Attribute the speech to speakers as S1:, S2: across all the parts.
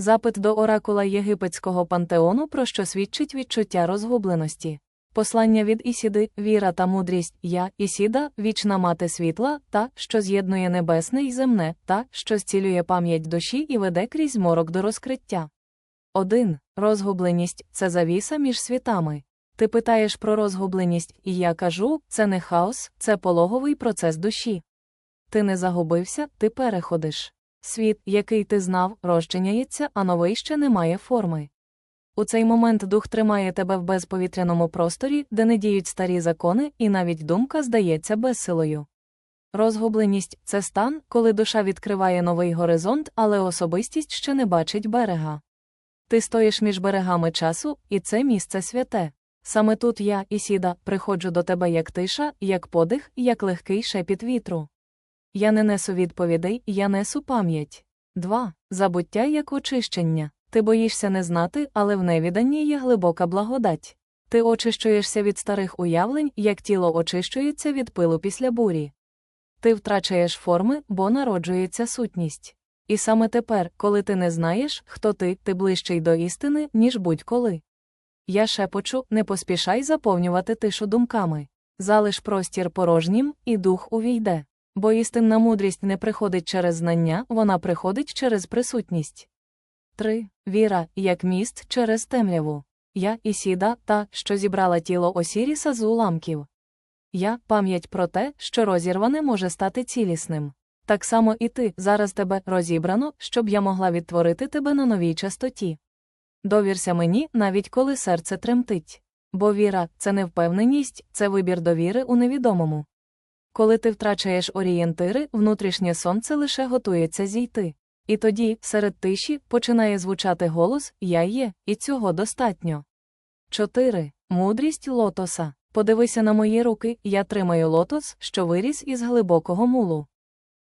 S1: Запит до оракула єгипетського пантеону, про що свідчить відчуття розгубленості. Послання від Ісіди, віра та мудрість, я, Ісіда, вічна мати світла, та, що з'єднує небесне і земне, та, що зцілює пам'ять душі і веде крізь морок до розкриття. 1. Розгубленість це завіса між світами. Ти питаєш про розгубленість, і я кажу, це не хаос, це пологовий процес душі. Ти не загубився, ти переходиш. Світ, який ти знав, розчиняється, а новий ще не має форми. У цей момент дух тримає тебе в безповітряному просторі, де не діють старі закони, і навіть думка здається безсилою. Розгубленість це стан, коли душа відкриває новий горизонт, але особистість ще не бачить берега. Ти стоїш між берегами часу, і це місце святе. Саме тут я, Ісіда, приходжу до тебе як тиша, як подих, як легкий шепіт вітру. Я не несу відповідей, я несу пам'ять. 2. Забуття як очищення. Ти боїшся не знати, але в невіданні є глибока благодать. Ти очищуєшся від старих уявлень, як тіло очищується від пилу після бурі. Ти втрачаєш форми, бо народжується сутність. І саме тепер, коли ти не знаєш, хто ти, ти ближчий до істини, ніж будь-коли. Я шепочу, не поспішай заповнювати тишу думками. Залиш простір порожнім, і дух увійде. Бо істинна мудрість не приходить через знання, вона приходить через присутність. 3. Віра, як міст через темряву. Я Ісіда, та, що зібрала тіло Осіріса з уламків. Я пам'ять про те, що розірване може стати цілісним. Так само і ти зараз тебе розібрано, щоб я могла відтворити тебе на новій частоті. Довірся мені, навіть коли серце тремтить. Бо віра це невпевненість, це вибір довіри у невідомому. Коли ти втрачаєш орієнтири, внутрішнє сонце лише готується зійти. І тоді, серед тиші, починає звучати голос Я є, і цього достатньо. 4. Мудрість лотоса. Подивися на мої руки, я тримаю лотос, що виріс із глибокого мулу.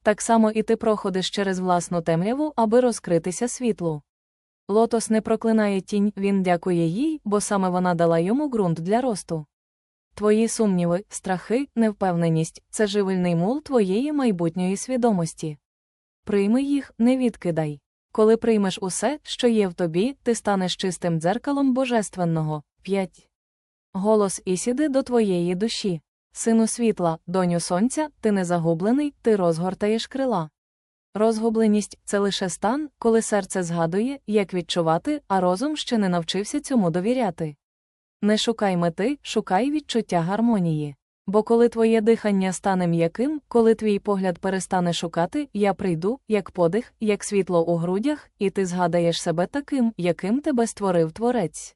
S1: Так само і ти проходиш через власну темряву, аби розкритися світлу. Лотос не проклинає тінь, він дякує їй, бо саме вона дала йому ґрунт для росту. Твої сумніви, страхи, невпевненість це живильний мул твоєї майбутньої свідомості. Прийми їх, не відкидай. Коли приймеш усе, що є в тобі, ти станеш чистим дзеркалом Божественного. 5. Голос Ісіди до твоєї душі. Сину світла, доню сонця, ти не загублений, ти розгортаєш крила. Розгубленість це лише стан, коли серце згадує, як відчувати, а розум ще не навчився цьому довіряти. Не шукай мети, шукай відчуття гармонії. Бо коли твоє дихання стане м'яким, коли твій погляд перестане шукати, я прийду, як подих, як світло у грудях, і ти згадаєш себе таким, яким тебе створив творець.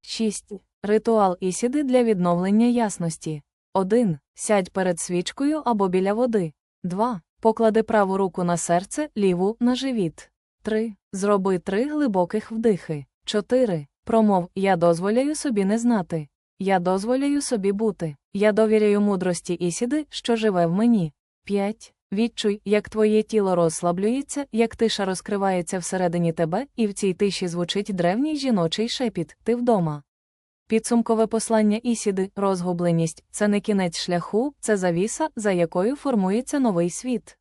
S1: 6. Ритуал Ісіди для відновлення ясності. 1. Сядь перед свічкою або біля води. 2. Поклади праву руку на серце, ліву на живіт. 3. Зроби три глибоких вдихи. 4. Промов Я дозволяю собі не знати. Я дозволяю собі бути. Я довіряю мудрості Ісіди, що живе в мені. 5. Відчуй, як твоє тіло розслаблюється, як тиша розкривається всередині тебе, і в цій тиші звучить древній жіночий шепіт Ти вдома. Підсумкове послання Ісіди, розгубленість це не кінець шляху, це завіса, за якою формується новий світ.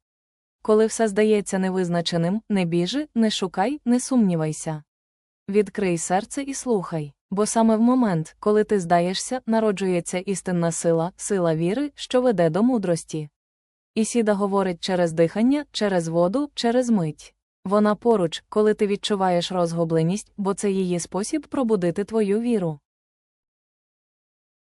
S1: Коли все здається невизначеним, не біжи, не шукай, не сумнівайся. Відкрий серце і слухай, бо саме в момент, коли ти здаєшся, народжується істинна сила, сила віри, що веде до мудрості. Ісіда говорить через дихання, через воду, через мить. Вона поруч, коли ти відчуваєш розгубленість, бо це її спосіб пробудити твою віру.